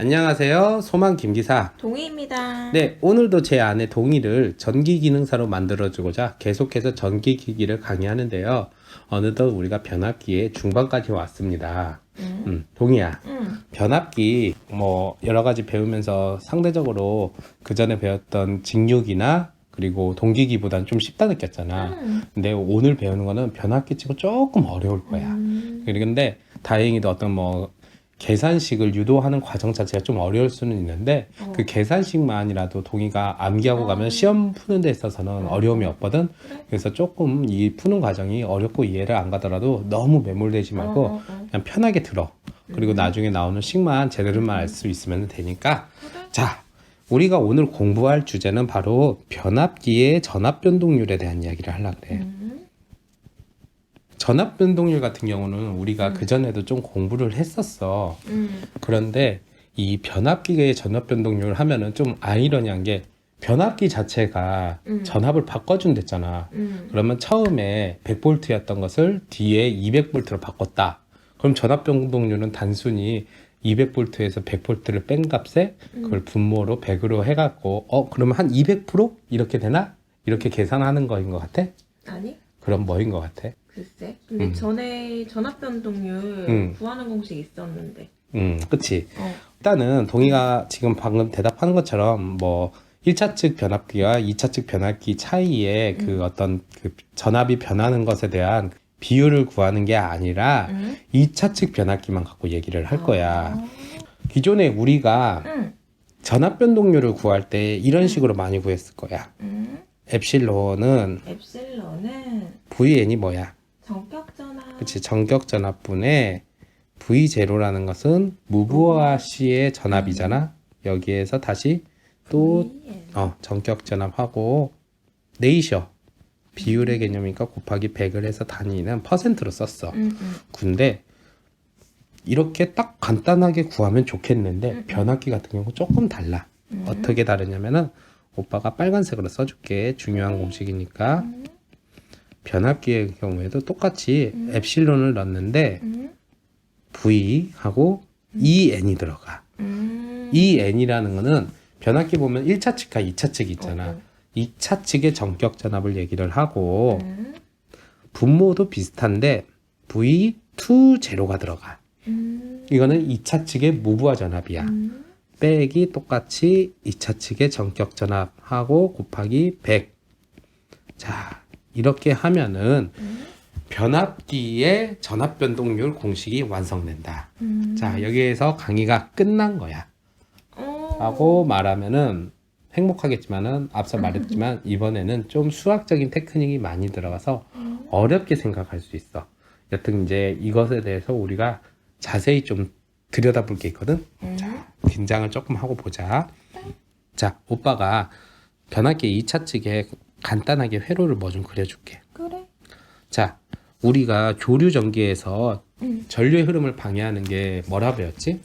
안녕하세요. 소만 김기사. 동희입니다. 네, 오늘도 제 아내 동의를 전기 기능사로 만들어주고자 계속해서 전기 기기를 강의하는데요. 어느덧 우리가 변압기의 중반까지 왔습니다. 응. 음, 동의야. 응. 변압기 뭐 여러 가지 배우면서 상대적으로 그 전에 배웠던 직육이나 그리고 동기기보다는 좀 쉽다 느꼈잖아. 응. 근데 오늘 배우는 거는 변압기 치고 조금 어려울 거야. 음. 그런데 다행히도 어떤 뭐 계산식을 유도하는 과정 자체가 좀 어려울 수는 있는데 어. 그 계산식만이라도 동의가 암기하고 어. 가면 시험 푸는 데 있어서는 어. 어려움이 없거든. 그래. 그래서 조금 이 푸는 과정이 어렵고 이해를 안 가더라도 너무 매몰되지 말고 어, 어, 어. 그냥 편하게 들어. 그리고 음. 나중에 나오는 식만 제대로만 알 수 있으면 되니까. 그래. 자, 우리가 오늘 공부할 주제는 바로 변압기의 전압 변동률에 대한 이야기를 하려고 그래. 음. 전압 변동률 같은 경우는 우리가 음. 그 전에도 좀 공부를 했었어. 음. 그런데 이 변압기의 전압 변동률 하면은 좀 아이러니한 게 변압기 자체가 음. 전압을 바꿔준댔잖아. 음. 그러면 처음에 100볼트였던 것을 뒤에 200볼트로 바꿨다. 그럼 전압 변동률은 단순히 200볼트에서 100볼트를 뺀 값에 그걸 분모로 100으로 해갖고 어 그러면 한 200% 이렇게 되나? 이렇게 계산하는 거인 것 같아? 아니? 그럼 뭐인 것 같아? 글쎄. 근데 음. 전에 전압 변동률 음. 구하는 공식 있었는데. 음, 그치. 어. 일단은 동의가 지금 방금 대답하는 것처럼 뭐 1차 측 변압기와 2차 측 변압기 사이에 음. 그 어떤 그 전압이 변하는 것에 대한 비율을 구하는 게 아니라 응? 2차 측 변압기만 갖고 얘기를 할 거야. 아. 기존에 우리가 응. 전압 변동률을 구할 때 이런 식으로 많이 구했을 거야. 응. 엡실론은 엡실론은 VN이 뭐야? 정격 전압. 그치 정격 전압분의 V0라는 것은 무브와 C의 전압이잖아. 여기에서 다시 또 VN. 어, 정격 전압하고 네이셔 비율의 개념이니까 곱하기 100을 해서 단위는 퍼센트로 썼어. 응, 응. 근데 이렇게 딱 간단하게 구하면 좋겠는데 음, 변압기 같은 경우 조금 달라. 음. 어떻게 다르냐면은 오빠가 빨간색으로 써줄게. 중요한 공식이니까 음. 변압기의 경우에도 똑같이 음. 엡실론을 넣는데 응. V하고 EN이 들어가. 음. EN이라는 거는 변압기 보면 1차 측과 2차 측이 있잖아. 어, 어. 2차 측의 정격 전압을 얘기를 하고 응. 분모도 비슷한데 V2 제로가 들어가. 음. 이거는 2차 측의 무부하 전압이야. 음. 빼기 똑같이 2차 측의 정격 전압하고 곱하기 100. 자, 이렇게 하면은 음. 변압기의 전압 변동률 공식이 완성된다. 음. 자, 여기에서 강의가 끝난 거야. 어. 라고 말하면은 행복하겠지만은 앞서 말했지만 이번에는 좀 수학적인 테크닉이 많이 들어가서 음. 어렵게 생각할 수 있어. 여튼 이제 이것에 대해서 우리가 자세히 좀 들여다볼 게 있거든. 음. 긴장을 조금 하고 보자. 자, 오빠가 변압기 2차 측에 간단하게 회로를 뭐 좀 그려줄게. 그래. 자, 우리가 조류 전기에서 응. 전류의 흐름을 방해하는 게 뭐라 배웠지?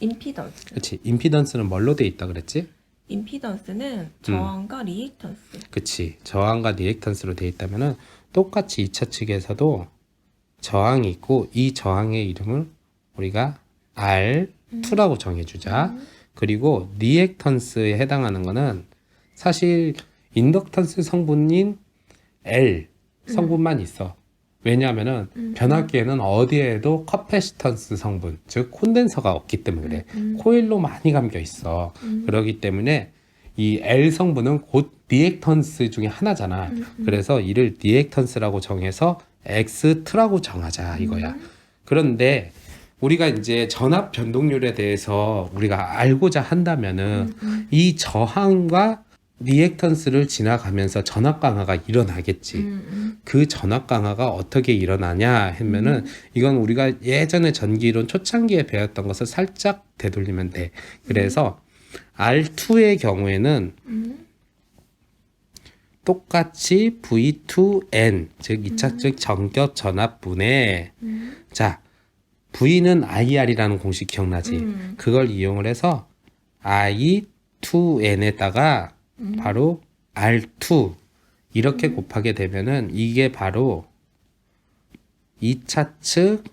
임피던스. 그렇지. 임피던스는 뭘로 돼 있다 그랬지? 임피던스는 저항과 리액턴스. 그치. 저항과 리액턴스로 돼 있다면은 똑같이 2차 측에서도 저항이 있고 이 저항의 이름을 우리가 R2라고 정해주자. 음. 그리고 리액턴스에 해당하는 거는 사실 인덕턴스 성분인 L 성분만 있어. 왜냐하면은 음. 변압기에는 어디에도 커패시턴스 성분, 즉 콘덴서가 없기 때문에 그래. 음. 코일로 많이 감겨 있어. 음. 그러기 때문에 이 L 성분은 곧 리액턴스 중에 하나잖아. 음, 그래서 이를 리액턴스라고 정해서 X2라고 정하자 이거야. 음. 그런데 우리가 이제 전압 변동률에 대해서 우리가 알고자 한다면은 음. 이 저항과 리액턴스를 지나가면서 전압 강화가 일어나겠지. 음. 그 전압 강화가 어떻게 일어나냐 하면은 이건 우리가 예전에 전기이론 초창기에 배웠던 것을 살짝 되돌리면 돼. 그래서 R2의 경우에는 음. 똑같이 V2N 즉 2차 측 정격 전압분에 음. 자 V는 IR이라는 공식 기억나지? 음. 그걸 이용을 해서 I2N에다가 음. 바로 R2 이렇게 곱하게 되면은 이게 바로 2차 측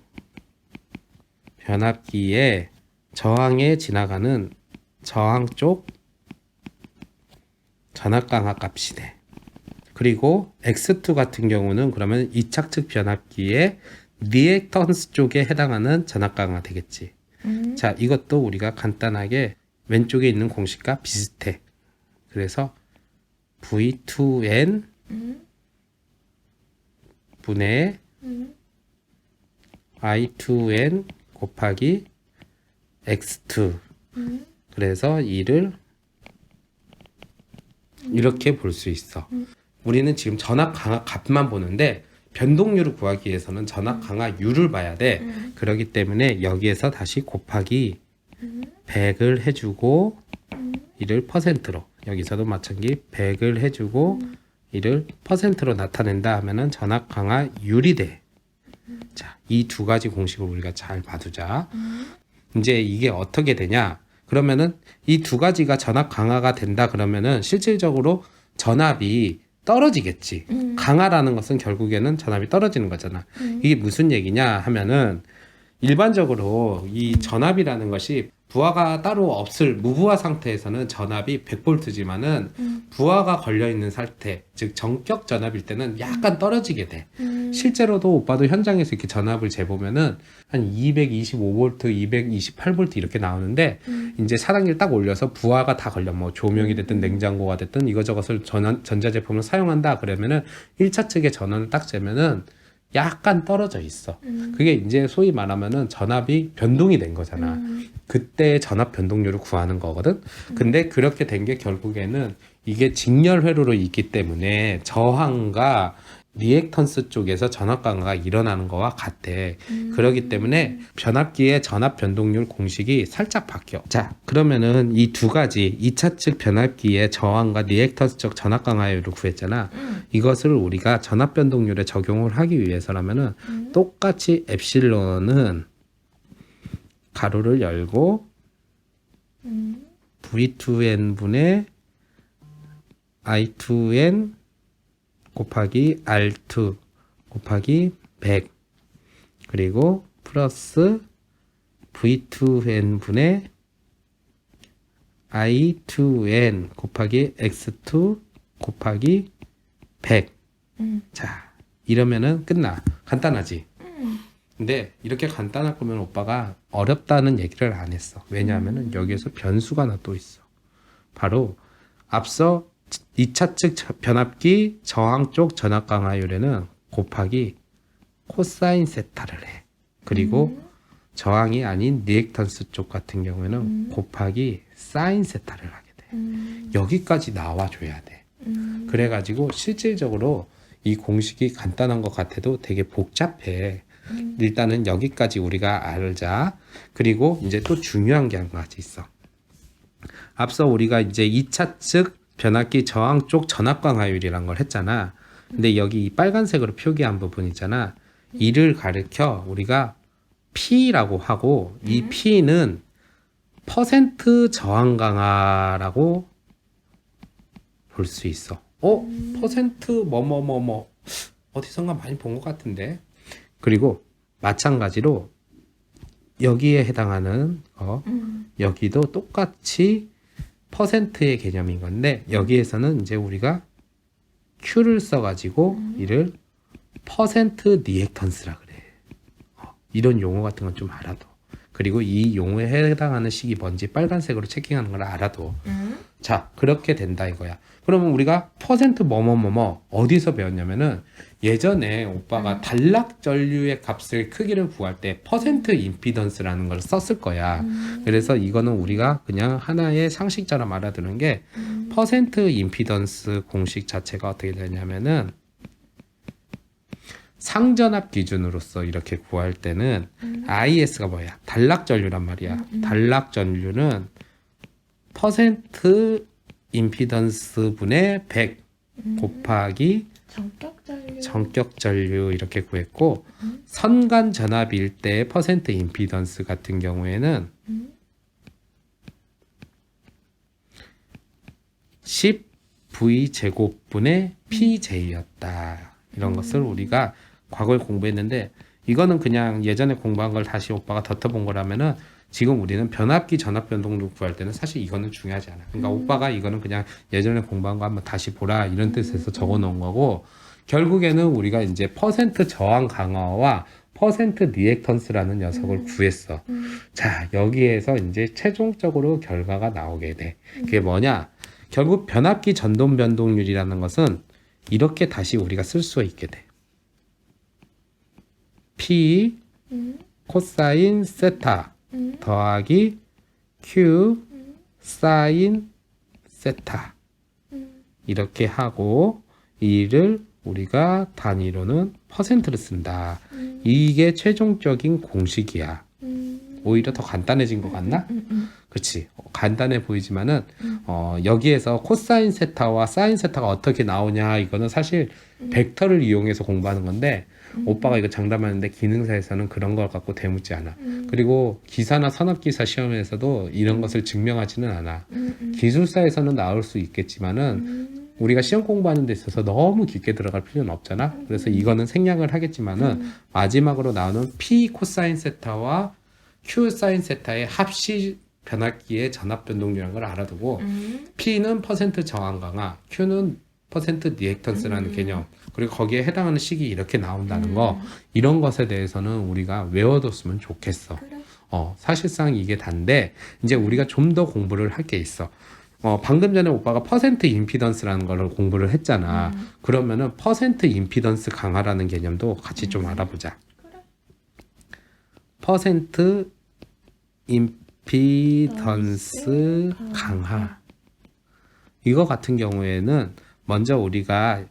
변압기의 저항에 지나가는 저항 쪽 전압 강화 값이네. 그리고 X2 같은 경우는 그러면 이착측 변압기의 리액턴스 쪽에 해당하는 전압 강화 되겠지. 음. 자, 이것도 우리가 간단하게 왼쪽에 있는 공식과 비슷해. 그래서 V2N 음. 분의 음. I2N 곱하기 X2. 음. 그래서 이를 이렇게 볼 수 있어. 우리는 지금 전압 강화 값만 보는데 변동률을 구하기 위해서는 전압 강화율을 봐야 돼. 음. 그렇기 때문에 여기에서 다시 곱하기 음. 100을 해주고 음. 이를 퍼센트로 여기서도 마찬가지 100을 해주고 이를 퍼센트로 나타낸다 하면은 전압 강화율이 돼. 자, 이 두 가지 공식을 우리가 잘 봐두자. 음. 이제 이게 어떻게 되냐? 그러면은 이 두 가지가 전압 강화가 된다 그러면은 실질적으로 전압이 떨어지겠지. 음. 강화라는 것은 결국에는 전압이 떨어지는 거잖아. 음. 이게 무슨 얘기냐 하면은 일반적으로 이 전압이라는 것이 부하가 따로 없을 무부하 상태에서는 전압이 100볼트지만은 음. 부하가 걸려 있는 상태, 즉 정격 전압일 때는 약간 떨어지게 돼. 음. 실제로도 오빠도 현장에서 이렇게 전압을 재보면은 한 225V, 228V 이렇게 나오는데 음. 이제 차단기를 딱 올려서 부하가 다 걸려 뭐 조명이 됐든 냉장고가 됐든 이거저것을 전원 전자제품을 사용한다 그러면은 1차 측의 전원을 딱 재면은 약간 떨어져 있어. 음. 그게 이제 소위 말하면은 전압이 변동이 된 거잖아. 음. 그때 전압 변동률을 구하는 거거든. 근데 그렇게 된 게 결국에는 이게 직렬 회로로 있기 때문에 저항과 리액턴스 쪽에서 전압 강화가 일어나는 거와 같대. 음. 그러기 때문에 변압기의 전압 변동률 공식이 살짝 바뀌어. 자, 그러면은 이 두 가지 2차 측 변압기의 저항과 리액턴스 쪽 전압 강화율을 구했잖아. 음. 이것을 우리가 전압 변동률에 적용을 하기 위해서라면은 음. 똑같이 엡실론은 가로를 열고 음. V2n 분의 I2n 곱하기 R2 곱하기 100 그리고 플러스 V2n 분의 I2n 곱하기 X2 곱하기 100 음. 자, 이러면은 끝나. 간단하지? 음. 근데 이렇게 간단할 거면 오빠가 어렵다는 얘기를 안 했어. 왜냐하면은 여기에서 변수가 하나 또 있어. 바로 앞서 2차 측 저- 변압기 저항 쪽 전압 강화율에는 곱하기 코사인 세타를 해. 그리고 음. 저항이 아닌 리액턴스 쪽 같은 경우에는 음. 곱하기 사인 세타를 하게 돼. 음. 여기까지 나와줘야 돼. 음. 그래가지고 실질적으로 이 공식이 간단한 것 같아도 되게 복잡해. 음. 일단은 여기까지 우리가 알자. 그리고 이제 또 중요한 게 한 가지 있어. 앞서 우리가 이제 2차 측 변압기 저항 쪽 전압 강화율이란 걸 했잖아. 근데 여기 이 빨간색으로 표기한 부분 있잖아. 이를 가르켜 우리가 P라고 하고 이 P는 퍼센트 저항 강화라고 볼 수 있어. 어? 퍼센트 뭐뭐뭐뭐 어디선가 많이 본 것 같은데. 그리고 마찬가지로 여기에 해당하는 거 음. 여기도 똑같이 퍼센트의 개념인 건데 여기에서는 이제 우리가 Q를 써가지고 이를 퍼센트 리액턴스라 그래. 어, 이런 용어 같은 건 좀 알아둬. 그리고 이 용어에 해당하는 식이 뭔지 빨간색으로 체킹하는 걸 알아둬. 음. 자, 그렇게 된다 이거야. 그러면 우리가 퍼센트 뭐뭐뭐뭐 어디서 배웠냐면은 예전에 오빠가 단락 전류의 값을 크기를 구할 때 퍼센트 임피던스라는 걸 썼을 거야. 음. 그래서 이거는 우리가 그냥 하나의 상식처럼 알아두는 게 음. 퍼센트 임피던스 공식 자체가 어떻게 되냐면은 상전압 기준으로서 이렇게 구할 때는 음. IS가 뭐야? 단락 전류란 말이야. 단락 전류는 퍼센트 임피던스 분의 100 음. 곱하기 전격 전류. 전격 전류 이렇게 구했고 선간 전압일 때 퍼센트 임피던스 같은 경우에는 음. 10V 제곱분의 PJ였다. 이런 것을 우리가 과거에 공부했는데 이거는 그냥 예전에 공부한 걸 다시 오빠가 덧어본 거라면은 지금 우리는 변압기 전압 변동률 구할 때는 사실 이거는 중요하지 않아. 그러니까 오빠가 이거는 그냥 예전에 공부한 거 한번 다시 보라 이런 뜻에서 적어 놓은 거고 결국에는 우리가 이제 퍼센트 저항 강화와 퍼센트 리액턴스라는 녀석을 구했어. 음. 자, 여기에서 이제 최종적으로 결과가 나오게 돼. 그게 뭐냐? 결국 변압기 전동 변동률이라는 것은 이렇게 다시 우리가 쓸 수 있게 돼. P 음. 코사인 세타 음. 더하기 Q 사인 세타 음. 이렇게 하고 이를 우리가 단위로는 퍼센트를 쓴다. 음. 이게 최종적인 공식이야. 음. 오히려 더 간단해진 것 같나? 음. 음. 그렇지. 어, 간단해 보이지만은 음. 어, 여기에서 코사인 세타와 사인 세타가 어떻게 나오냐 이거는 사실 음. 벡터를 이용해서 공부하는 건데 음. 오빠가 이거 장담하는데 기능사에서는 그런 걸 갖고 대묻지 않아. 음. 그리고 기사나 산업기사 시험에서도 이런 것을 증명하지는 않아. 음. 음. 기술사에서는 나올 수 있겠지만은 음. 우리가 시험 공부하는 데 있어서 너무 깊게 들어갈 필요는 없잖아. 그래서 이거는 생략을 하겠지만은 음. 마지막으로 나오는 P 코사인 세타와 Q 사인 세타의 합시 변압기의 전압 변동률이라는 걸 알아두고 음. P는 퍼센트 저항 강화, Q는 퍼센트 리액턴스라는 음. 개념, 그리고 거기에 해당하는 식이 이렇게 나온다는 음. 거, 이런 것에 대해서는 우리가 외워뒀으면 좋겠어. 그래. 어, 사실상 이게 단데, 이제 우리가 좀 더 공부를 할 게 있어. 어, 방금 전에 오빠가 퍼센트 임피던스라는 걸 공부를 했잖아. 음. 그러면은 퍼센트 임피던스 강화라는 개념도 같이 좀 알아보자. 그래. 퍼센트 임피던스 강화. 이거 같은 경우에는 먼저 우리가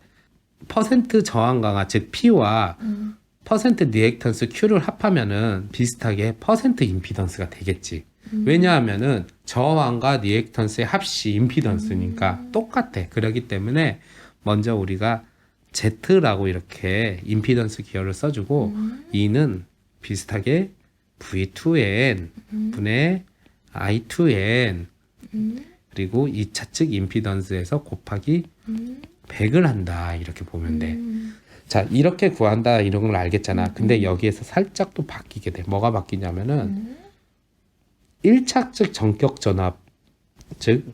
퍼센트 저항 강화, 즉 P와 음. 퍼센트 리액턴스 Q를 합하면은 비슷하게 퍼센트 임피던스가 되겠지. 음. 왜냐하면은 저항과 리액턴스의 합시 임피던스니까 똑같아. 그렇기 때문에 먼저 우리가 Z라고 이렇게 임피던스 기호를 써주고 음. 이는 비슷하게 V2N 음. 분의 I2N 음. 그리고 2차 측 임피던스에서 곱하기 음. 100을 한다 이렇게 보면 돼. 음. 자 이렇게 구한다 이런 걸 알겠잖아. 근데 음. 여기에서 살짝 또 바뀌게 돼. 뭐가 바뀌냐면은 음. 1차 측 전격 전압 즉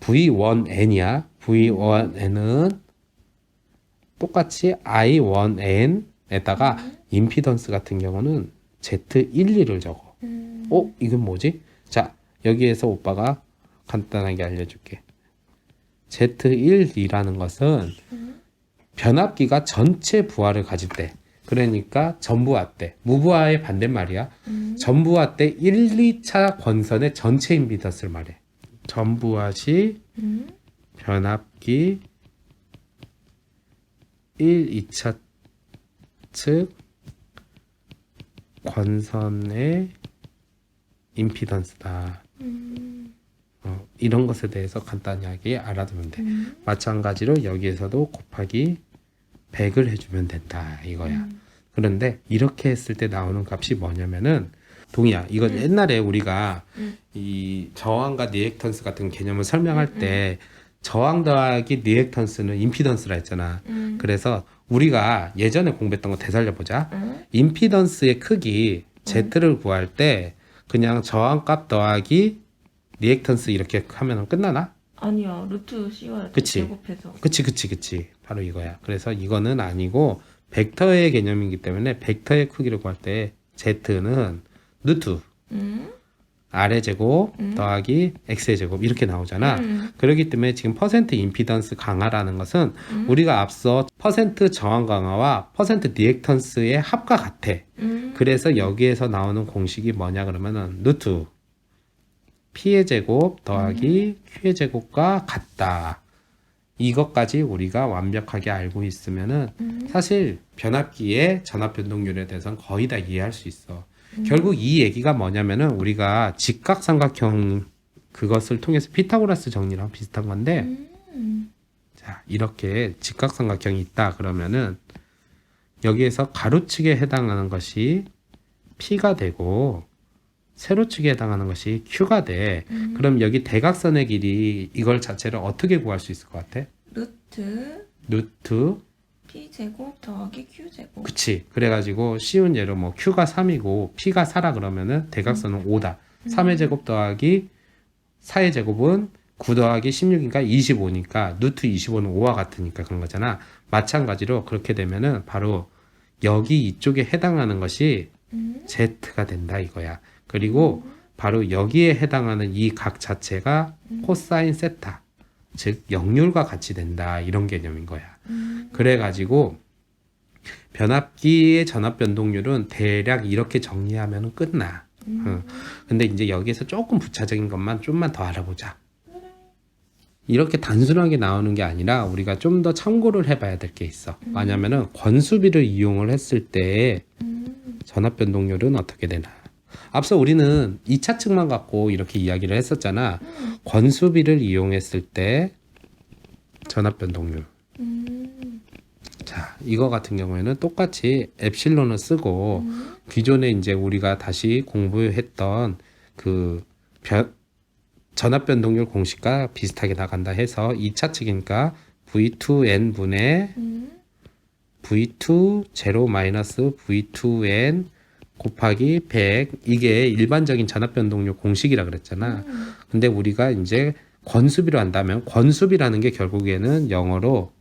V1N이야. V1N은 똑같이 I1N에다가 임피던스 같은 경우는 Z12를 적어. 음. 어? 이건 뭐지? 자, 여기에서 오빠가 간단하게 알려줄게. Z1이라는 것은 음. 변압기가 전체 부하를 가질 때, 그러니까 전부하 때, 무부하의 반대말이야. 음. 전부하 때 1, 2차 권선의 전체 임피던스를 말해. 전부하 시 음. 변압기 1, 2차 측 권선의 임피던스다. 음. 어, 이런 것에 대해서 간단하게 알아두면 돼. 음. 마찬가지로 여기에서도 곱하기 100을 해주면 된다. 이거야. 음. 그런데 이렇게 했을 때 나오는 값이 뭐냐면은 동이야. 이건 음. 옛날에 우리가 음. 이 저항과 리액턴스 같은 개념을 설명할 때 저항 더하기 리액턴스는 임피던스라 했잖아. 음. 그래서 우리가 예전에 공부했던 거 되살려 보자. 음. 임피던스의 크기 Z를 구할 때 그냥 저항값 더하기 리액턴스 이렇게 하면 끝나나? 아니야 루트 씌워야 돼 그치. 제곱해서 그치 그치 그치 바로 이거야 그래서 이거는 아니고 벡터의 개념이기 때문에 벡터의 크기를 구할 때 z는 루트 음. r의 제곱 음. 더하기 x의 제곱 이렇게 나오잖아 음. 그렇기 때문에 지금 퍼센트 임피던스 강화라는 것은 음. 우리가 앞서 퍼센트 저항 강화와 퍼센트 리액턴스의 합과 같아 음. 그래서 여기에서 나오는 공식이 뭐냐 그러면은 루트 p의 제곱 더하기 q의 제곱과 같다. 이것까지 우리가 완벽하게 알고 있으면은 음. 사실 변압기의 전압 변동률에 대해서는 거의 다 이해할 수 있어. 음. 결국 이 얘기가 뭐냐면은 우리가 직각삼각형 그것을 통해서 피타고라스 정리랑 비슷한 건데 음. 자, 이렇게 직각삼각형이 있다 그러면은 여기에서 가로축에 해당하는 것이 P가 되고 세로축에 해당하는 것이 Q가 돼. 음. 그럼 여기 대각선의 길이 이걸 자체를 어떻게 구할 수 있을 것 같아? 루트 루트 p 제곱 더하기 q 제곱 그치. 그래가지고 쉬운 예로 뭐 Q가 3이고 P가 4라 그러면은 대각선은 5다. 3의 제곱 더하기 4의 제곱은 9 더하기 16이니까 25니까 루트 25는 5와 같으니까 그런 거잖아. 마찬가지로 그렇게 되면은 바로 여기 이쪽에 해당하는 것이 음. z가 된다 이거야. 그리고 바로 여기에 해당하는 이 각 자체가 코사인 세타, 즉 역률과 같이 된다 이런 개념인 거야. 음. 그래가지고 변압기의 전압 변동률은 대략 이렇게 정리하면 끝나. 응. 근데 이제 여기에서 조금 부차적인 것만 좀만 더 알아보자. 이렇게 단순하게 나오는 게 아니라 우리가 좀 더 참고를 해봐야 될 게 있어. 뭐냐면은 권수비를 이용을 했을 때 음. 전압 변동률은 어떻게 되나. 앞서 우리는 2차 측만 갖고 이렇게 이야기를 했었잖아. 권수비를 이용했을 때 전압 변동률. 음. 자, 이거 같은 경우에는 똑같이 엡실론을 쓰고 음. 기존에 이제 우리가 다시 공부했던 그 변, 전압 변동률 공식과 비슷하게 나간다 해서 2차 측이니까 V2n 분의 음. V2 제로 마이너스 V2n 곱하기 100 이게 일반적인 전압 변동률 공식이라 그랬잖아. 음. 근데 우리가 이제 권수비로 한다면 권수비라는 게 결국에는 영어로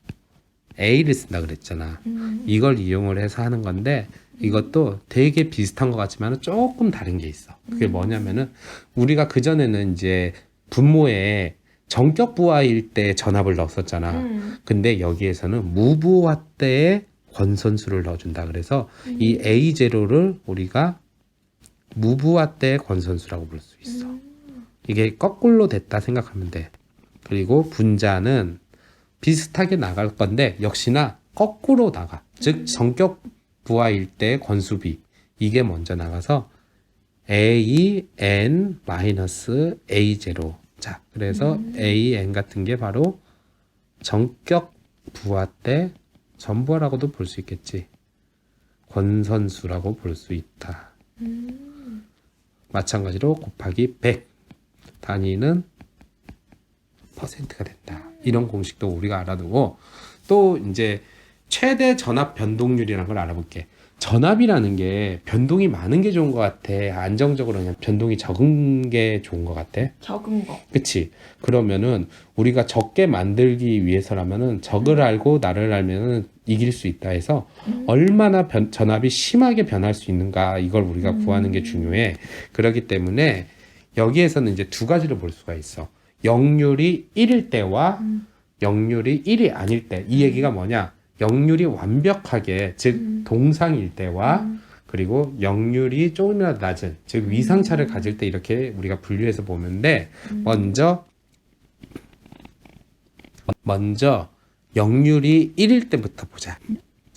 A를 쓴다 그랬잖아. 음. 이걸 이용을 해서 하는 건데 이것도 되게 비슷한 것 같지만 조금 다른 게 있어. 그게 뭐냐면은 우리가 그 전에는 이제 분모에 정격 부하일 때 전압을 넣었었잖아. 음. 근데 여기에서는 무부하 때의 권선수를 넣어준다. 그래서 이 A 제로를 우리가 무부하 때의 권선수라고 부를 수 있어. 이게 거꾸로 됐다 생각하면 돼. 그리고 분자는 비슷하게 나갈 건데 역시나 거꾸로 나가. 즉 정격 부하일 때 권수비 이게 먼저 나가서 a n 마이너스 a 제로. 자, 그래서 a n 같은 게 바로 정격 부하 때 전부하라고도 볼 수 있겠지. 권선수라고 볼 수 있다. 음. 마찬가지로 곱하기 100 단위는 퍼센트가 된다. 이런 공식도 우리가 알아두고 또 이제 최대 전압 변동률이라는 걸 알아볼게. 전압이라는 게 변동이 많은 게 좋은 것 같아. 안정적으로 그냥 변동이 적은 게 좋은 것 같아. 적은 거. 그치? 그러면은 우리가 적게 만들기 위해서라면은 적을 알고 나를 알면은 이길 수 있다 해서 얼마나 변- 전압이 심하게 변할 수 있는가 이걸 우리가 구하는 게 중요해. 그렇기 때문에 여기에서는 이제 두 가지를 볼 수가 있어. 역률이 1일 때와 음. 역률이 1이 아닐 때. 이 얘기가 뭐냐? 역률이 완벽하게 즉 동상일 때와 음. 그리고 역률이 조금이라도 낮은 즉 위상차를 가질 때 이렇게 우리가 분류해서 보는데 먼저 먼저 역률이 1일 때부터 보자.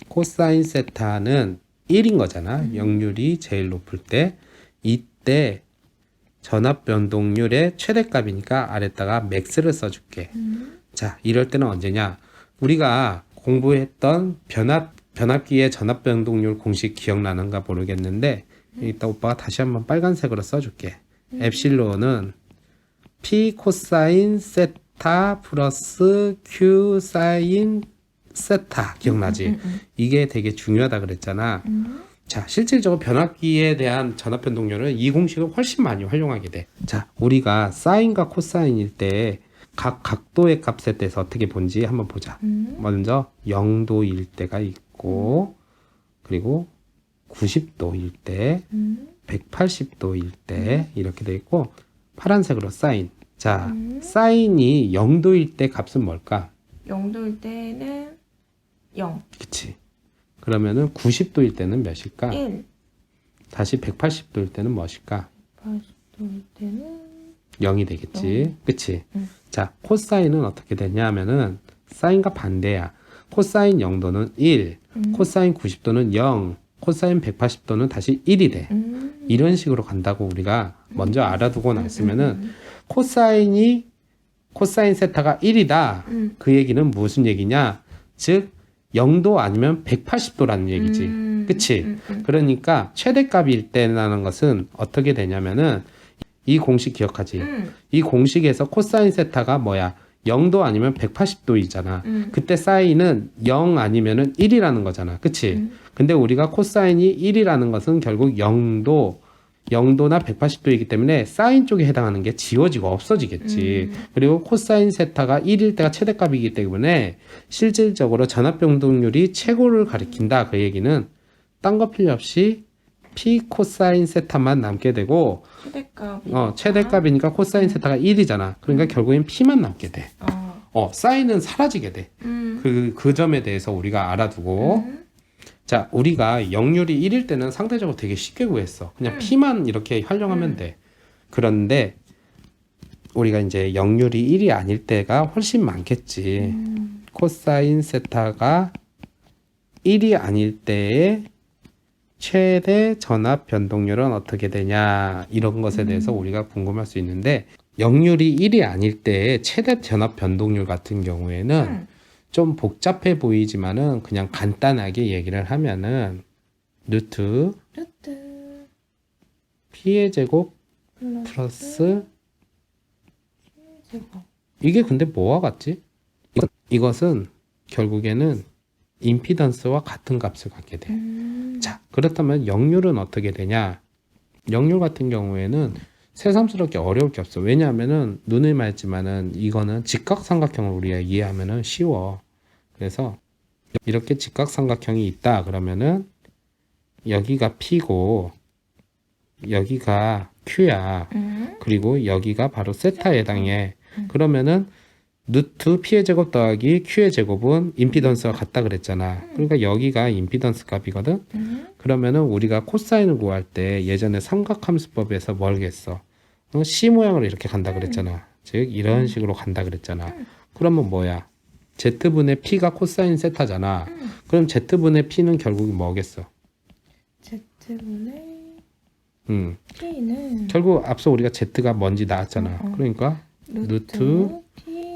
코사인 세타는 1인 거잖아. 역률이 제일 높을 때 이때 전압 변동률의 최대값이니까 아래다가 맥스를 써줄게. 음. 자, 이럴 때는 언제냐? 우리가 공부했던 변압 변압기의 전압 변동률 공식 기억나는가 모르겠는데 이따 오빠가 다시 한번 빨간색으로 써줄게. 엡실론은 p 코사인 세타 플러스 q 사인 세타 기억나지? 음, 음, 이게 되게 중요하다 그랬잖아. 음. 자, 실질적으로 변압기에 대한 전압 변동률은 이 공식을 훨씬 많이 활용하게 돼. 자, 우리가 사인과 코사인일 때 각 각도의 값에 대해서 어떻게 본지 한번 보자. 음. 먼저 0도일 때가 있고 그리고 90도일 때, 음. 180도일 때 이렇게 돼 있고 파란색으로 사인. 자, 음. 사인이 0도일 때 값은 뭘까? 0도일 때는 0, 그치. 그러면은 90도일 때는 몇일까? 1. 다시 180도일 때는 무엇일까? 80도일 때는 0이 되겠지. 그치? 응. 자, 코사인은 어떻게 되냐 하면은 사인과 반대야. 코사인 0도는 1, 음. 코사인 90도는 0, 코사인 180도는 다시 1이 돼. 음. 이런 식으로 간다고 우리가 먼저 알아두고 났으면은 음. 코사인이 코사인 세타가 1이다. 음. 그 얘기는 무슨 얘기냐? 즉 0도 아니면 180도라는 얘기지. 음. 그치? 음, 음. 그러니까 최대값일 때라는 것은 어떻게 되냐면은 이 공식 기억하지? 음. 이 공식에서 코사인 세타가 뭐야? 0도 아니면 180도이잖아. 음. 그때 사인은 0 아니면은 1이라는 거잖아. 그치? 음. 근데 우리가 코사인이 1이라는 것은 결국 0도 0도나 180도이기 때문에 사인 쪽에 해당하는 게 지워지고 없어지겠지. 음. 그리고 코사인 세타가 1일 때가 최대값이기 때문에 실질적으로 전압 변동률이 최고를 가리킨다. 그 얘기는 딴 거 필요 없이 p 코사인 세타만 남게 되고 최대값. 어, 최대값이니까 코사인 세타가 1이잖아. 그러니까 결국엔 p만 남게 돼. 어. 어, 사인은 사라지게 돼. 음. 그, 그 점에 대해서 우리가 알아두고 음. 자, 우리가 역률이 1일 때는 상대적으로 되게 쉽게 구했어. 그냥 음. P만 이렇게 활용하면 음. 돼. 그런데 우리가 이제 역률이 1이 아닐 때가 훨씬 많겠지. 음. 코사인 세타가 1이 아닐 때의 최대 전압 변동률은 어떻게 되냐 이런 것에 대해서 음. 우리가 궁금할 수 있는데 역률이 1이 아닐 때의 최대 전압 변동률 같은 경우에는 음. 좀 복잡해 보이지만은 그냥 간단하게 얘기를 하면은 루트 루트 p의 제곱 플러스 제곱. 이게 근데 뭐와 같지? 이것- 이것은 결국에는 임피던스와 같은 값을 갖게 돼. 음. 자, 그렇다면 역률은 어떻게 되냐? 역률 같은 경우에는 새삼스럽게 어려울 게 없어. 왜냐하면은 눈을 말지만은 이거는 직각삼각형을 우리가 이해하면은 쉬워. 그래서 이렇게 직각삼각형이 있다 그러면은 여기가 P고 여기가 Q야. 음. 그리고 여기가 바로 세타에 해당해. 음. 그러면은 루트 P의 제곱 더하기 Q의 제곱은 임피던스가 같다 그랬잖아. 그러니까 여기가 임피던스 값이거든. 음. 그러면은 우리가 코사인을 구할 때 예전에 삼각함수법에서 뭘 했어? 어, C 모양으로 이렇게 간다 그랬잖아. 즉 이런 식으로 간다 그랬잖아. 그러면 뭐야? Z분의 P가 코사인 세타잖아. 음. 그럼 Z분의 P는 결국 뭐겠어? Z분의 음. P는 결국 앞서 우리가 Z가 뭔지 나왔잖아. 어, 어. 그러니까 루트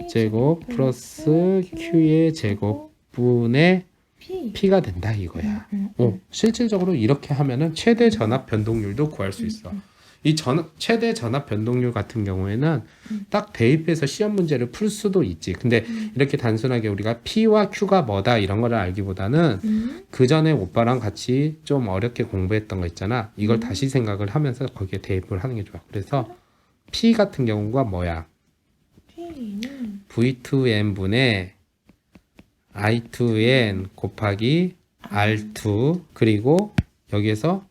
제곱 플러스 Q의 제곱분의 P. P가 된다 이거야. 음, 음, 어, 실질적으로 이렇게 하면은 최대 전압 변동률도 구할 수 있어. 이 전, 최대 전압 변동률 같은 경우에는 음. 딱 대입해서 시험 문제를 풀 수도 있지. 근데 음. 이렇게 단순하게 우리가 P와 Q가 뭐다 이런 거를 알기보다는 음. 그 전에 오빠랑 같이 좀 어렵게 공부했던 거 있잖아. 이걸 음. 다시 생각을 하면서 거기에 대입을 하는 게 좋아. 그래서 P 같은 경우가 뭐야? P는 V2N분의 I2N 곱하기 R2 그리고 여기에서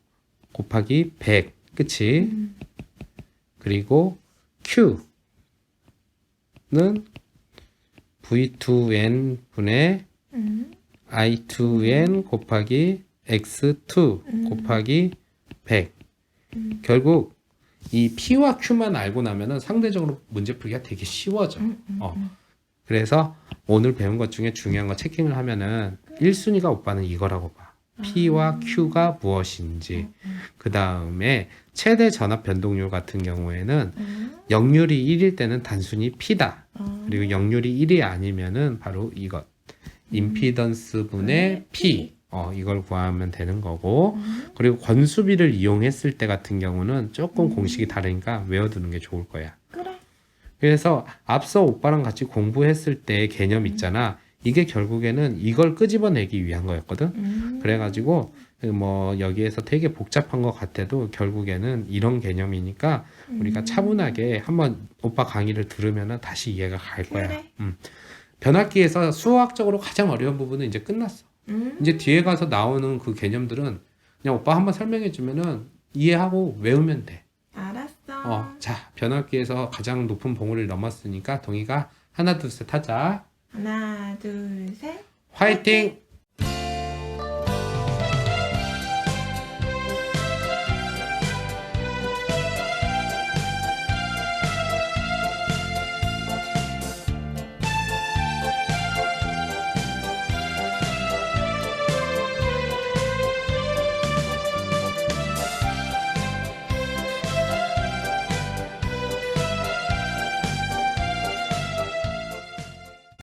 곱하기 100 그치? 음. 그리고 Q는 V2N 분의 음. I2N 곱하기 X2 음. 곱하기 100 음. 결국 이 P와 Q만 알고 나면은 상대적으로 문제 풀기가 되게 쉬워져 음, 음, 어. 음. 그래서 오늘 배운 것 중에 중요한 거 체킹을 하면은 1순위가 오빠는 이거라고 봐. P와 Q가 무엇인지. 그 다음에 최대 전압 변동률 같은 경우에는 음. 역률이 1일 때는 단순히 P다. 어. 그리고 역률이 1이 아니면은 바로 이것. 임피던스 분의 P. 어, 이걸 구하면 되는 거고. 음. 그리고 권수비를 이용했을 때 같은 경우는 조금 공식이 다르니까 외워두는 게 좋을 거야. 그래. 그래서 앞서 오빠랑 같이 공부했을 때 개념 있잖아. 이게 결국에는 이걸 끄집어내기 위한 거였거든. 음. 그래가지고 뭐 여기에서 되게 복잡한 것 같아도 결국에는 이런 개념이니까 우리가 음. 차분하게 한번 오빠 강의를 들으면은 다시 이해가 갈 거야. 그래. 음. 변압기에서 수학적으로 가장 어려운 부분은 이제 끝났어. 음. 이제 뒤에 가서 나오는 그 개념들은 그냥 오빠 한번 설명해 주면은 이해하고 외우면 돼. 알았어. 어, 자, 변압기에서 가장 높은 봉우리를 넘었으니까 동이가 하나, 둘, 셋 하자. 하나, 둘, 셋. 화이팅!